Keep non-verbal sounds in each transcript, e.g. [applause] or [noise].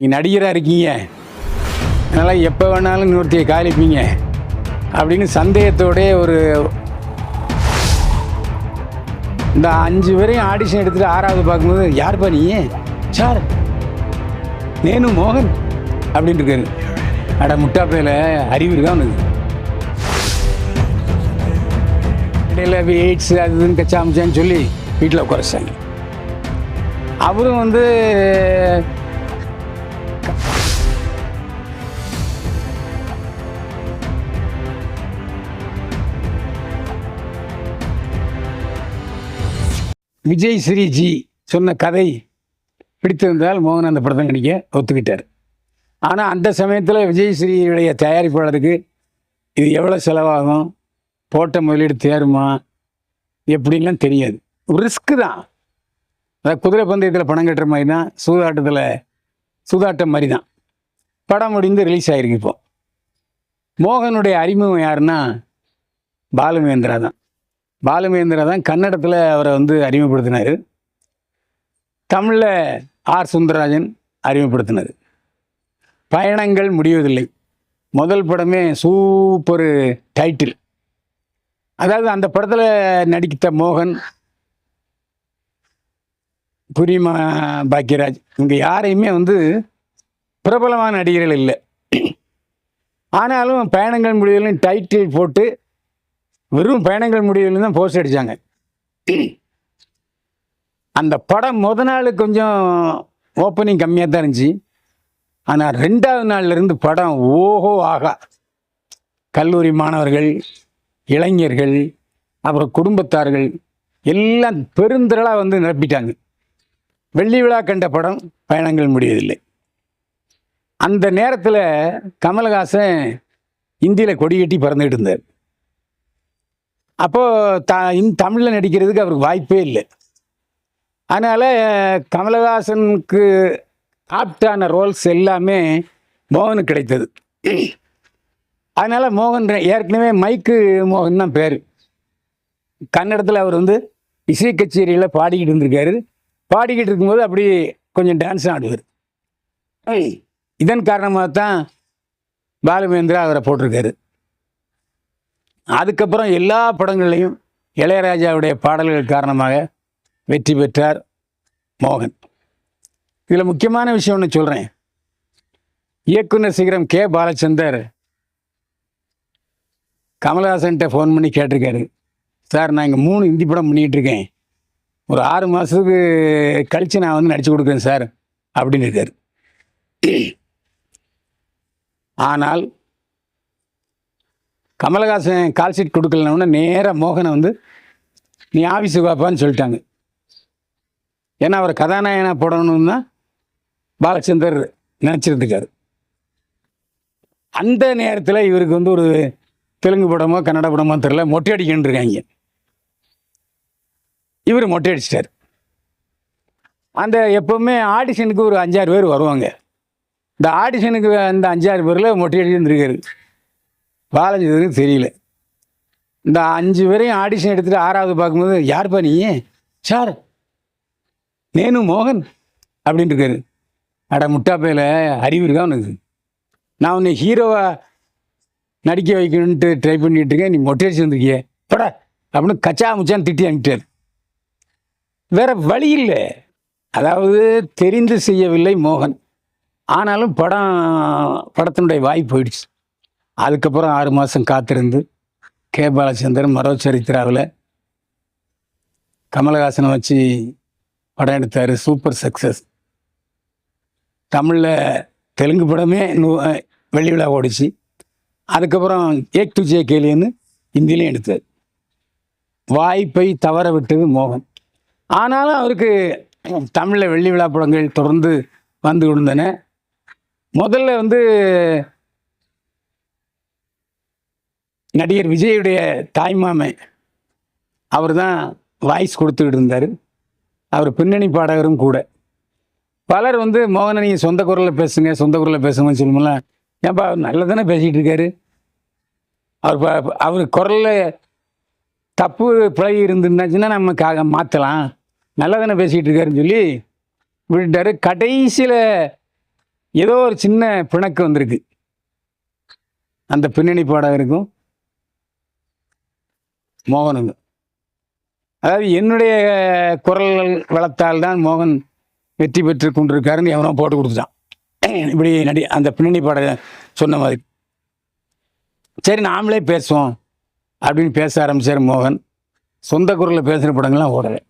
நீ நடிகராக இருக்கீங்க. அதனால் எப்போ வேணாலும் இன்னொருத்தையை காலிப்பீங்க அப்படின்னு சந்தேகத்தோடே ஒரு இந்த அஞ்சு பேரையும் ஆடிஷன் எடுத்துகிட்டு ஆறாவது பார்க்கும்போது யார்ப்பா நீ? சார் நேனு மோகன் அப்படின்னு இருக்காரு. அட முட்டாப்பையில் அறிவு இருக்கா உனக்கு? இடையில எய்ட்ஸ் அது இதுன்னு கச்சாமிச்சான்னு சொல்லி வீட்டில் உட்காரச்சாங்க அவரும் வந்து விஜய் ஸ்ரீஜி சொன்ன கதை பிடித்திருந்தால் மோகன் அந்த படத்தை நடிக்க ஒத்துக்கிட்டார். ஆனால் அந்த சமயத்தில் விஜய் ஸ்ரீயுடைய தயாரிப்பாளருக்கு இது எவ்வளோ செலவாகும்? போட்ட முதலீடு தேருமா? எப்படின்லாம் தெரியாது. ரிஸ்க்கு தான். அதாவது குதிரை பந்தயத்தில் பணம் கட்டுற மாதிரி தான் சூதாட்டத்தில் சூதாட்டம் மாதிரி தான் படம் முடிந்து ரிலீஸ் ஆகிருக்கு இப்போ. மோகனுடைய அறிமுகம் யாருன்னா பாலுமேந்திரா தான். பாலுமேந்திர தான் கன்னடத்தில் அவரை வந்து அறிமுகப்படுத்தினார். தமிழில் ஆர் சுந்தரராஜன் அறிமுகப்படுத்தினார். பயணங்கள் முடிவதில்லை. முதல் படமே சூப்பர் டைட்டில் அதாவது அந்த படத்தில் நடித்த மோகன் புரியுமா பாக்யராஜ் இவங்க யாரையுமே வந்து பிரபலமான நடிகர்கள் இல்லை. ஆனாலும் பயணங்கள் முடிவுகளையும் டைட்டில் போட்டு வெறும் பயணங்கள் முடிவில் தான் போஸ்ட் அடித்தாங்க அந்த படம் முத நாள் கொஞ்சம் ஓப்பனிங் கம்மியாக தான் இருந்துச்சு. ஆனால் ரெண்டாவது நாள்ல இருந்து படம் ஓஹோ ஆகா. கல்லூரி மாணவர்கள் இளைஞர்கள் அப்புறம் குடும்பத்தார்கள் எல்லாம் பெருந்திரளாக வந்து நிரப்பிட்டாங்க. வெள்ளி விழா கண்ட படம் பயணங்கள் முடிவதில்லை அந்த நேரத்தில் கமலஹாசன் இந்தியில் கொடி கட்டி பறந்துகிட்டு இருந்தார். அப்போது த இன் தமிழில் நடிக்கிறதுக்கு அவருக்கு வாய்ப்பே இல்லை. அதனால் கமலஹாசனுக்கு ஆப்டான ரோல்ஸ் எல்லாமே மோகனுக்கு கிடைத்தது. அதனால் மோகன் ஏற்கனவே மைக்கு மோகன் தான் பேர். கன்னடத்தில் அவர் வந்து இசை கச்சேரியில் பாடிக்கிட்டு இருந்திருக்காரு. பாடிக்கிட்டு இருக்கும்போது அப்படி கொஞ்சம் டான்ஸ் ஆடுவார். இதன் காரணமாக தான் பாலுமேந்திரா அவரை போட்டிருக்காரு. அதுக்கப்புறம் எல்லா படங்கள்லையும் இளையராஜாவுடைய பாடல்கள் காரணமாக வெற்றி பெற்றார் மோகன். இதில் முக்கியமான விஷயம் ஒன்று சொல்கிறேன் இயக்குனர் சிகரம் கே. பாலச்சந்தர் கமலஹாசன்கிட்ட ஃபோன் பண்ணி கேட்டிருக்காரு. சார் நான் இங்கே மூணு ஹிந்தி படம் பண்ணிகிட்ருக்கேன் ஒரு ஆறு மாதத்துக்கு கழித்து நான் வந்து நடித்து கொடுக்குறேன் சார். அப்படின்னு இருக்கார். [clears throat] ஆனால் கமலஹாசன் கால் ஷீட் கொடுக்கலன்னு நேராக மோகனை வந்து நீ ஆஃபீஸுக்கு வாப்பான்னு சொல்லிட்டாங்க. ஏன்னா அவர் கதாநாயகனாக போடணும்னு தான் பாலச்சந்தர் நினச்சிருந்துக்காரு அந்த நேரத்தில் இவருக்கு வந்து ஒரு தெலுங்கு படமோ கன்னட படமோ தெரில மொட்டை அடிக்கன்னு இருக்காங்க. இவர் மொட்டை அடிச்சிட்டார். அந்த எப்போவுமே ஆடிஷனுக்கு ஒரு அஞ்சாறு பேர் வருவாங்க. இந்த ஆடிஷனுக்கு அந்த அஞ்சாறு பேரில் மொட்டை அடிச்சிருந்துருக்காரு. பாலச்சந்தருக்கு தெரியல. இந்த அஞ்சு பேரையும் ஆடிஷன் எடுத்துகிட்டு ஆறாவது பார்க்கும்போது யார்ப்பா நீ? சார் நேனு மோகன் அப்படின்ட்டு இருக்காரு. அட முட்டாப்பையில் அறிவு இருக்கா உனக்கு? நான் உன்னை ஹீரோவாக நடிக்க வைக்கணுன்ட்டு ட்ரை பண்ணிட்டு இருக்கேன். நீ மொட்டை அடிச்சு வந்திருக்கியே. படா அப்படின்னு கச்சா முச்சான்னு திட்டி அனுப்பிட்டார். வேற வழி இல்லை. அதாவது தெரிந்து செய்யவில்லை மோகன். ஆனாலும் படம் படத்தினுடைய வாய் போயிடுச்சு. அதுக்கப்புறம் ஆறு மாதம் காத்திருந்து கே பாலச்சந்திரன் மரோ சரித்திராவில் கமலஹாசனை வச்சு படம் எடுத்தார். சூப்பர் சக்ஸஸ் தமிழில் தெலுங்கு படமே நூ வெள்ளி விழா ஓடிச்சு. அதுக்கப்புறம் ஏக் துஜே கேலின்னு ஹிந்திலையும் எடுத்தார். வாய்ப்பை தவற விட்டது மோகன். ஆனாலும் அவருக்கு தமிழில் வெள்ளி விழா படங்கள் தொடர்ந்து வந்து கொண்டன முதல்ல வந்து நடிகர் விஜயுடைய தாய்மாமே. அவர் தான் வாய்ஸ் கொடுத்துக்கிட்டு இருந்தார். அவர் பின்னணி பாடகரும் கூட. பலர் வந்து மோகனை நீங்கள் சொந்த குரலில் பேசுங்க சொந்த குரலில் பேசுங்கன்னு சொல்லுமில்ல ஏன்பா அவர் நல்லா தானே பேசிகிட்டு இருக்காரு? அவர் அவர் குரலில் தப்பு பிழை இருந்துருந்தாச்சுன்னா நம்ம காக மாற்றலாம் நல்லா தானே பேசிகிட்டு இருக்காருன்னு சொல்லி விட்டுட்டாரு. கடைசியில் ஏதோ ஒரு சின்ன பிணக்கு வந்திருக்கு. அந்த பின்னணி பாடகருக்கும் மோகனுங்க. அதாவது என்னுடைய குரல் வளத்தால் தான் மோகன் வெற்றி பெற்று கொண்டிருக்காருன்னு எவனோ போட்டு கொடுத்துட்டான். இப்படி நடி அந்த பின்னணி பாட சொன்ன மாதிரி. சரி நாமளே பேசுவோம் அப்படின்னு பேச ஆரம்பித்தார் மோகன். சொந்த குரலில் பேசுகிற படங்கள்லாம் ஓடலை.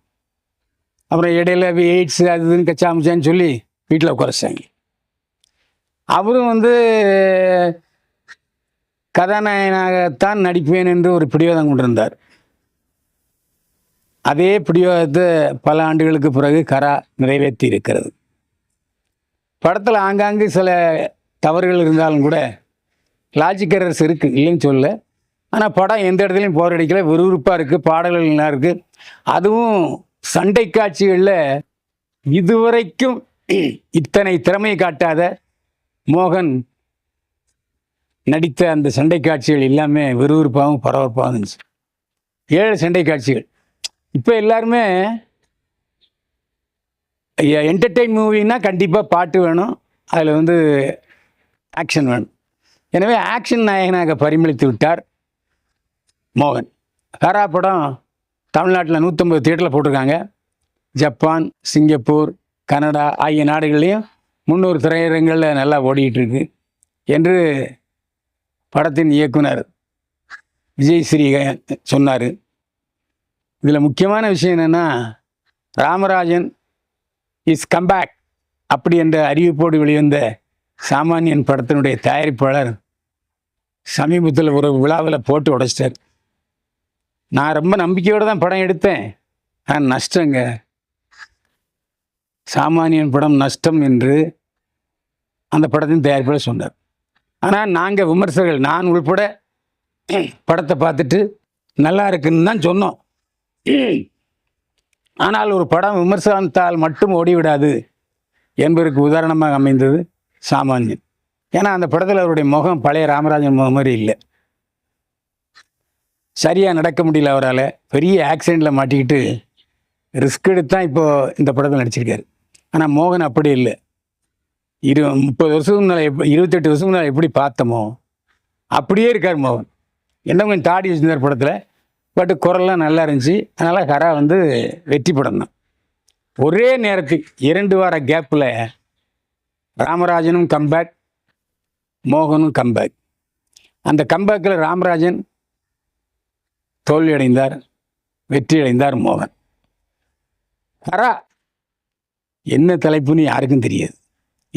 அப்புறம் இடையில எய்ட்ஸ் அது இதுன்னு கச்சாமிச்சான்னு சொல்லி வீட்டில் உட்காரச்சாங்க அவரும் வந்து கதாநாயகனாகத்தான் நடிப்பேன் என்று ஒரு பிடிவாதம் கொண்டிருந்தார். அதே பிடிவாதத்தை பல ஆண்டுகளுக்கு பிறகு கரா நிறைவேற்றி இருக்கிறது படத்தில் ஆங்காங்கு சில தவறுகள் இருந்தாலும் கூட லாஜிக்கரஸ் இருக்குது இல்லைன்னு சொல்ல ஆனால் படம் எந்த இடத்துலையும் போர் அடிக்கல விறுவிறுப்பாக இருக்குது பாடல்கள் நல்லா இருக்குது அதுவும் சண்டை காட்சிகளில் இதுவரைக்கும் இத்தனை திறமையை காட்டாத மோகன் நடித்த அந்த சண்டை காட்சிகள் எல்லாமே விறுவிறுப்பாகவும் பரபரப்பாகவும் இருந்துச்சு. ஏழு சண்டை காட்சிகள். இப்போ எல்லாருமே என்டர்டெயின் மூவின்னா கண்டிப்பாக பாட்டு வேணும். அதில் வந்து ஆக்ஷன் வேணும். எனவே ஆக்ஷன் நாயகனாக பரிமளித்து விட்டார் மோகன். காரா படம் தமிழ்நாட்டில் நூற்றம்பது தியேட்டரில் போட்டிருக்காங்க. ஜப்பான் சிங்கப்பூர் கனடா ஆகிய நாடுகள்லேயும் முந்நூறு திரையரங்களில் நல்லா ஓடிக்கிட்டு என்று படத்தின் இயக்குனர் விஜய் ஸ்ரீ சொன்னார். இதில் முக்கியமான விஷயம் என்னென்னா ராமராஜன் இஸ் கம்பேக் அப்படி என்ற அறிவிப்போடு வெளிவந்த சாமானியன் படத்தினுடைய தயாரிப்பாளர் சமீபத்தில் ஒரு விழாவில் போட்டு உடைச்சிட்டார். நான் ரொம்ப நம்பிக்கையோடு தான் படம் எடுத்தேன். ஆ நஷ்டங்க. சாமானியன் படம் நஷ்டம் என்று அந்த படத்தின் தயாரிப்பாளர் சொன்னார். ஆனால் நாங்கள் விமர்சகர்கள் நான் உள்பட படத்தை பார்த்துட்டு நல்லா இருக்குன்னு தான் சொன்னோம். ஆனால் ஒரு படம் விமர்சனத்தால் மட்டும் ஓடிவிடாது என்பதற்கு உதாரணமாக அமைந்தது சாமானியன். ஏன்னா அந்த படத்தில் அவருடைய முகம் பழைய ராமராஜன் முகம் மாதிரி இல்லை. சரியாக நடக்க முடியல அவரால். பெரிய ஆக்சிடெண்ட்டில் மாட்டிக்கிட்டு ரிஸ்க் எடுத்து தான் இப்போது இந்த படத்தில் நடிச்சிருக்காரு. ஆனால் மோகன் அப்படி இல்லை. இரு முப்பது வருஷத்துக்கு முன்னால் எப் இருபத்தெட்டு வருஷத்துக்கு முன்னால் எப்படி பார்த்தோமோ அப்படியே இருக்கார் மோகன். என்ன கொஞ்சம் தாடி வச்சிருந்தார் படத்தில். பட் குரல்லாம் நல்லா இருந்துச்சு. அதனால் ஹரா வந்து வெற்றி படம் தான். ஒரே நேரத்துக்கு இரண்டு வார கேப்பில் ராமராஜனும் கம்பேக் மோகனும் கம்பேக் அந்த கம்பேக்கில் ராமராஜன் தோல்வியடைந்தார் வெற்றி அடைந்தார் மோகன். ஹரா என்ன தலைப்புன்னு யாருக்கும் தெரியாது.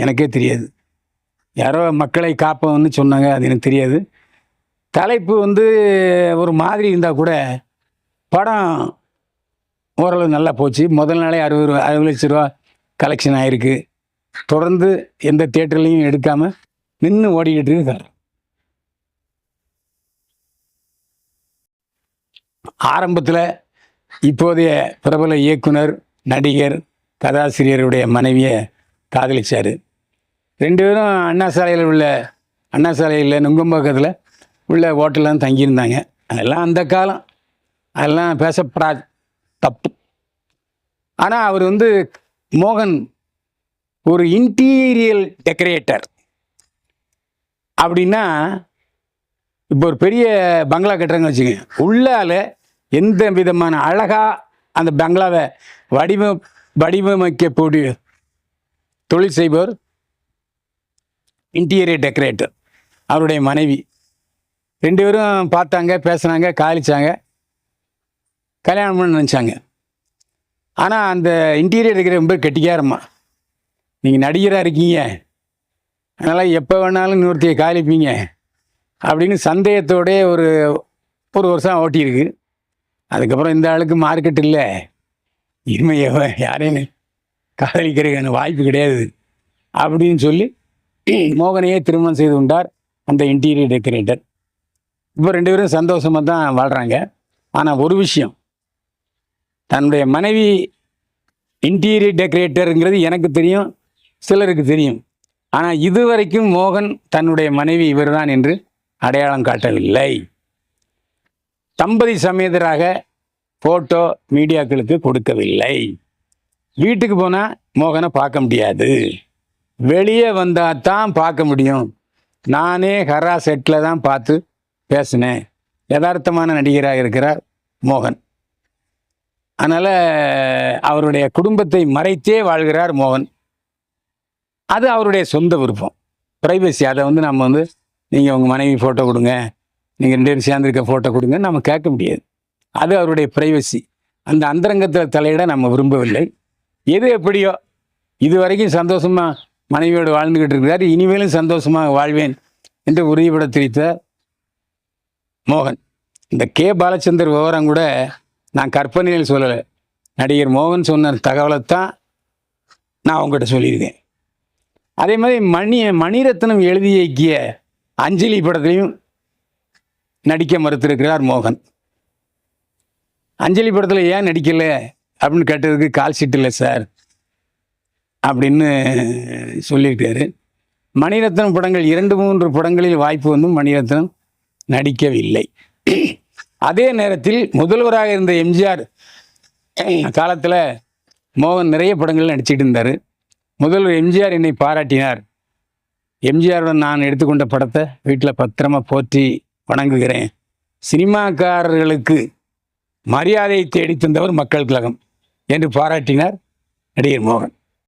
எனக்கே தெரியாது. யாரோ மக்களை காப்போம்னு சொன்னாங்க அது எனக்கு தெரியாது. தலைப்பு வந்து ஒரு மாதிரி இருந்தால் கூட படம் ஓரளவு நல்லா போச்சு. முதல் நாளே அறுபது ரூபா அறுபது லட்ச ரூபா கலெக்ஷன் ஆகிருக்கு தொடர்ந்து எந்த தேட்டர்லையும் எடுக்காமல் நின்று ஓடிக்கிட்டு இருக்கு ஆரம்பத்தில் இப்போதைய பிரபல இயக்குனர் நடிகர் கதாசிரியருடைய மனைவியை காதலிச்சார். ரெண்டு பேரும் அண்ணா சாலையில் உள்ள அண்ணா சாலையில் நுங்கம்பாக்கத்தில் உள்ள ஹோட்டலில் தான் தங்கியிருந்தாங்க. அதெல்லாம் அந்த காலம். அதெல்லாம் பேசப்படா தப்பு. ஆனால் அவர் வந்து மோகன் ஒரு இன்டீரியல் டெக்கரேட்டர் அப்படின்னா இப்போ ஒரு பெரிய பங்களா கட்டுறாங்க வச்சுக்கோங்க. உள்ளால் எந்த விதமான அழகாக அந்த பங்களாவை வடிவ வடிவமைக்கக்கூடிய தொழில் செய்பவர் இன்டீரியர் டெக்கரேட்டர் அவருடைய மனைவி. ரெண்டு பேரும் பார்த்தாங்க பேசுனாங்க காலிச்சாங்க கல்யாணம் பண்ண நினச்சாங்க. ஆனால் அந்த இன்டீரியர் இருக்கிற ரொம்ப கெட்டிக்காரம்மா நீங்கள் நடிகராக இருக்கீங்க. அதனால் எப்போ வேணாலும் இன்னொருத்தையை காலிப்பீங்க அப்படின்னு சந்தேகத்தோடே ஒரு ஒரு வருஷம் ஓட்டியிருக்கு. அதுக்கப்புறம் இந்த ஆளுக்கு மார்க்கெட் இல்லை. இனிமையை யாரையும் காதலிக்கிறதுக்கான வாய்ப்பு கிடையாது. அப்படின்னு சொல்லி மோகனையே திருமணம் செய்து கொண்டார் அந்த இன்டீரியர் டெக்கரேட்டர் இப்போ ரெண்டு பேரும் சந்தோஷமாக தான் வாழ்கிறாங்க ஆனால் ஒரு விஷயம். தன்னுடைய மனைவி இன்டீரியர் டெக்கரேட்டருங்கிறது எனக்கு தெரியும் சிலருக்கு தெரியும். ஆனால் இதுவரைக்கும் மோகன் தன்னுடைய மனைவி இவர்தான் என்று அடையாளம் காட்டவில்லை. தம்பதி சமேதராக ஃபோட்டோ மீடியாக்களுக்கு கொடுக்கவில்லை. வீட்டுக்கு போனால் மோகனை பார்க்க முடியாது. வெளியே வந்தால் தான் பார்க்க முடியும். நானே ஹரா செட்டில் தான் பார்த்து பேசினேன். யதார்த்தமான நடிகராக இருக்கிறார் மோகன். அதனால் அவருடைய குடும்பத்தை மறைத்தே வாழ்கிறார் மோகன். அது அவருடைய சொந்த விருப்பம். ப்ரைவசி அதை வந்து நம்ம வந்து நீங்கள் உங்கள் மனைவி ஃபோட்டோ கொடுங்க. நீங்கள் ரெண்டு பேரும் சேர்ந்துருக்க ஃபோட்டோ கொடுங்க. நம்ம கேட்க முடியாது. அது அவருடைய ப்ரைவசி அந்த அந்தரங்கத்தில் தலையிட நம்ம விரும்பவில்லை. எது எப்படியோ இது வரைக்கும் சந்தோஷமாக மனைவியோடு வாழ்ந்துக்கிட்டு இருக்கிறார். இனிமேலும் சந்தோஷமாக வாழ்வேன் என்று உறுதிபட தெரிவித்த மோகன் இந்த கே பாலச்சந்தர் விவரம் கூட நான் கற்பனையில் சொல்லலை. நடிகர் மோகன் சொன்ன தகவலை தான் நான் உங்ககிட்ட சொல்லியிருக்கேன். அதே மாதிரி மணி மணிரத்னம் எழுதி இயக்கிய அஞ்சலி படத்துலையும் நடிக்க மறுத்திருக்கிறார் மோகன். அஞ்சலி படத்தில் ஏன் நடிக்கலை அப்படின்னு கேட்டதுக்கு கால் ஷீட் இல்லை சார் அப்படின்னு சொல்லியிருக்காரு. மணிரத்னம் படங்கள் இரண்டு மூன்று படங்களில் வாய்ப்பு வந்தும் மணிரத்னம் நடிக்கவில்லை. அதே நேரத்தில் முதல்வராக இருந்த எம்ஜிஆர் காலத்தில் மோகன் நிறைய படங்கள் நடிச்சிட்டு இருந்தார். முதல்வர் எம்ஜிஆர் என்னை பாராட்டினார். எம்ஜிஆருடன் நான் எடுத்துக்கொண்ட படத்தை வீட்டில் பத்திரமா போற்றி வணங்குகிறேன். சினிமாக்காரர்களுக்கு மரியாதை தேடி தந்தவர் மக்கள் கழகம் என்று பாராட்டினார் நடிகர் மோகன்.